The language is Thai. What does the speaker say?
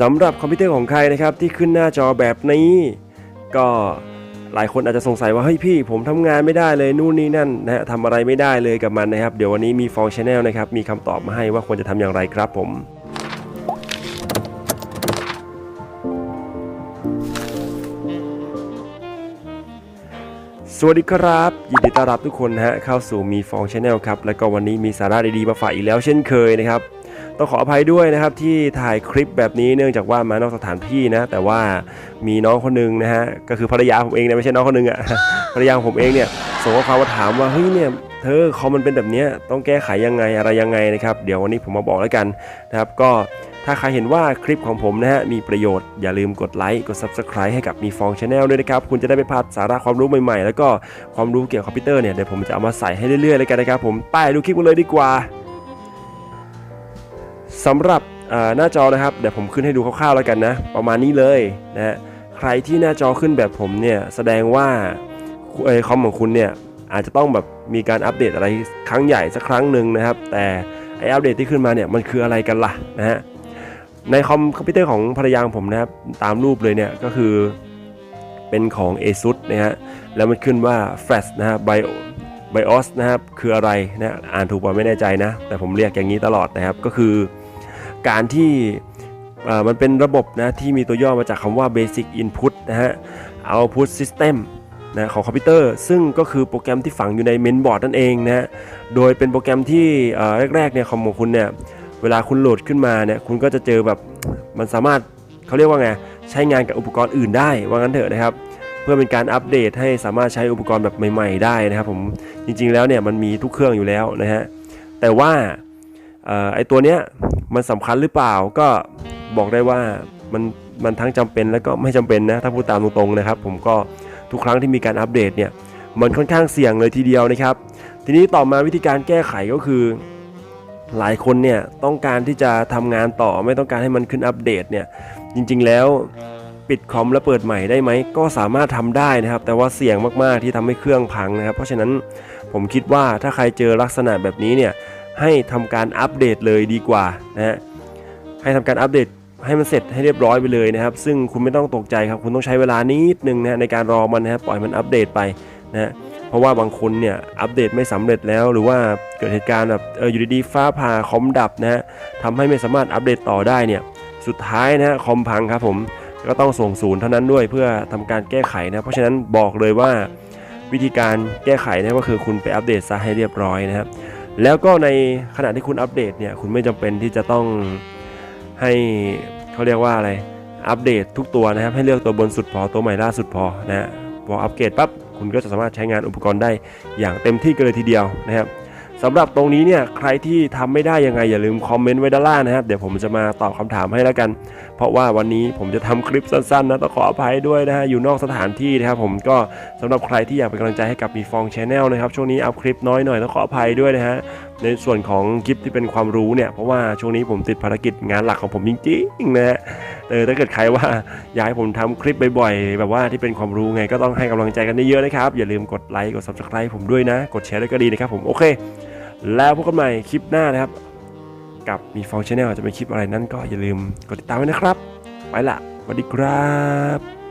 สำหรับคอมพิวเตอร์ของใครนะครับที่ขึ้นหน้าจอแบบนี้ ก็หลายคนอาจจะสงสัยว่าเฮ้ยพี่ ผมทำงานไม่ได้เลยนู่นนี่นั่นนะฮะทำอะไรไม่ได้เลยกับมันนะครับ เดี๋ยววันนี้มีฟองชาแนลนะครับมีคำตอบมาให้ว่าควรจะทำอย่างไรครับผมสวัสดีครับ ยินดีต้อนรับทุกคนนะฮะเข้าสู่มีฟองชาแนลครับ แล้วก็วันนี้มีสาระดีๆมาฝากอีกแล้วเช่นเคยนะครับ ต้องขออภัยด้วยนะครับที่ถ่ายคลิปแบบนี้เนื่องจากว่ามานอกสถานที่นะ แต่ว่ามีน้องคนหนึงนะฮะก็คือภรรยาผมเองนะไม่ใช่น้องคนหนึงอะภรรยาผมเองเนี่ยส่งข้อความมาถามว่าเฮ้ยเนี่ยเธอคอมมันเป็นแบบนี้ต้องแก้ไขยังไงอะไรยังไงนะครับ เดี๋ยววันนี้ผมมาบอกแล้วกันนะครับ ก็ถ้าใครเห็นว่าคลิปของผมนะฮะมีประโยชน์อย่าลืมกดไลค์กด Subscribe ให้กับมีฟองชาแนลด้วยนะครับ คุณจะได้ไม่พลาดสาระความรู้ใหม่ๆ แล้วก็ความรู้เกี่ยวกับคอมพิวเตอร์เนี่ยเดี๋ยวผมจะเอามาใส่ให้เรื่อยๆเลยกันนะครับผมไปดูคลิปกันเลยดีกว่า สำหรับหน้าจอนะครับเดี๋ยวผมขึ้นให้ดูคร่าวๆแล้วกันนะ ประมาณนี้เลยนะฮะใครที่หน้าจอขึ้นแบบผมเนี่ยแสดงว่าเอ่อคอมของคุณเนี่ยอาจจะต้องแบบมีการอัปเดตอะไรครั้งใหญ่สักครั้งหนึ่งนะครับ แต่ไออัปเดตที่ขึ้นมาเนี่ยมันคืออะไรกันล่ะนะฮะในคอมคอมพิวเตอร์ของภรรยาของผมนะครับตามรูปเลยเนี่ยก็คือเป็นของ ASUS นะฮะแล้วมันขึ้นว่า Flash นะฮะ Bio BIOS นะครับคืออะไรนะอ่านถูกป่ะไม่แน่ใจนะ แต่ผมเรียกอย่างนี้ตลอดนะครับก็คือ การที่มันเป็นระบบนะที่มีตัวย่อมาจากคำว่า Basic Input นะฮะ Output System นะของคอมพิวเตอร์ ซึ่งก็คือโปรแกรมที่ฝังอยู่ในเมนบอร์ดนั่นเองนะฮะ โดยเป็นโปรแกรมที่แรกๆเนี่ยของคุณเนี่ย เวลาคุณโหลดขึ้นมาเนี่ย คุณก็จะเจอแบบมันสามารถเขาเรียกว่าไง ใช้งานกับอุปกรณ์อื่นได้ ว่างั้นเถอะนะครับ เพื่อเป็นการอัปเดตให้สามารถใช้อุปกรณ์แบบใหม่ ๆ ได้นะครับผม จริง ๆ แล้วเนี่ยมันมีทุกเครื่องอยู่แล้วนะฮะ แต่ว่าออไอตัวเนี้ย มันสำคัญหรือเปล่าก็บอกได้ว่ามันมันทั้งจำเป็นแล้วก็ไม่จำเป็นนะถ้าพูดตามตรงๆนะครับ ผมก็ทุกครั้งที่มีการอัปเดตเนี่ยมันค่อนข้างเสี่ยงเลยทีเดียวนะครับ ทีนี้ต่อมาวิธีการแก้ไขก็คือ หลายคนเนี่ยต้องการที่จะทำงานต่อไม่ต้องการให้มันขึ้นอัปเดตเนี่ยจริงๆแล้วปิดคอมแล้วเปิดใหม่ได้ไหมก็สามารถทำได้นะครับ แต่ว่าเสี่ยงมากๆที่ทำให้เครื่องพังนะครับ เพราะฉะนั้นผมคิดว่าถ้าใครเจอลักษณะแบบนี้เนี่ย ให้ทำการอัปเดตเลยดีกว่านะฮะให้ทำการอัปเดตให้มันเสร็จให้เรียบร้อยไปเลยนะครับ ซึ่งคุณไม่ต้องตกใจครับ คุณต้องใช้เวลานิดนึงนะฮะในการรอมันนะครับปล่อยมันอัปเดตไปนะฮะเพราะว่าบางคนเนี่ยอัปเดตไม่สำเร็จแล้ว หรือว่าเกิดเหตุการณ์แบบเอออยู่ดีๆฟ้าผ่าคอมดับนะฮะทำให้ไม่สามารถอัปเดตต่อได้เนี่ยสุดท้ายนะฮะคอมพังครับผมก็ต้องส่งศูนย์เท่านั้นด้วยเพื่อทำการแก้ไขนะเพราะฉะนั้นบอกเลยว่าวิธีการแก้ไขนะก็คือคุณไปอัปเดตซะให้เรียบร้อยนะครับ แล้วก็ในขณะที่คุณอัปเดตเนี่ยคุณไม่จำเป็นที่จะต้องให้เขาเรียกว่าอะไรอัปเดตทุกตัวนะครับ ให้เลือกตัวบนสุดพอตัวใหม่ล่าสุดพอนะฮะพออัปเกรดปั๊บคุณก็จะสามารถใช้งานอุปกรณ์ได้อย่างเต็มที่กันเลยทีเดียวนะครับ สำหรับตรงนี้เนี่ยใครที่ทำไม่ได้ยังไงอย่าลืมคอมเมนต์ไว้ด้านล่างนะครับเดี๋ยวผมจะมาตอบคำถามให้แล้วกัน เพราะว่าวันนี้ผมจะทำคลิปสั้นๆนะต้องขออภัยด้วยนะฮะอยู่นอกสถานที่นะครับผมก็สำหรับใครที่อยากเป็นกำลังใจให้กับมีฟองชแนลนะครับช่วงนี้อัพคลิปน้อยหน่อยต้องขออภัยด้วยนะฮะในส่วนของคลิปที่เป็นความรู้เนี่ยเพราะว่าช่วงนี้ผมติดภารกิจงานหลักของผมจริงๆนะฮะเออถ้าเกิดใครว่าอยากให้ผมทำคลิปบ่อยๆแบบว่าที่เป็นความรู้ไงก็ต้องให้กำลังใจกันเยอะๆนะครับอย่าลืมกดไลค์กด subscribe ผมด้วยนะ กดแชร์ด้วยก็ดีนะครับผมโอเค แล้วพบกันใหม่คลิปหน้านะครับ กับมีฟองชาแนลจะเป็นคลิปอะไรนั้นก็อย่าลืมกดติดตามไว้นะครับ ไปละสวัสดีครับ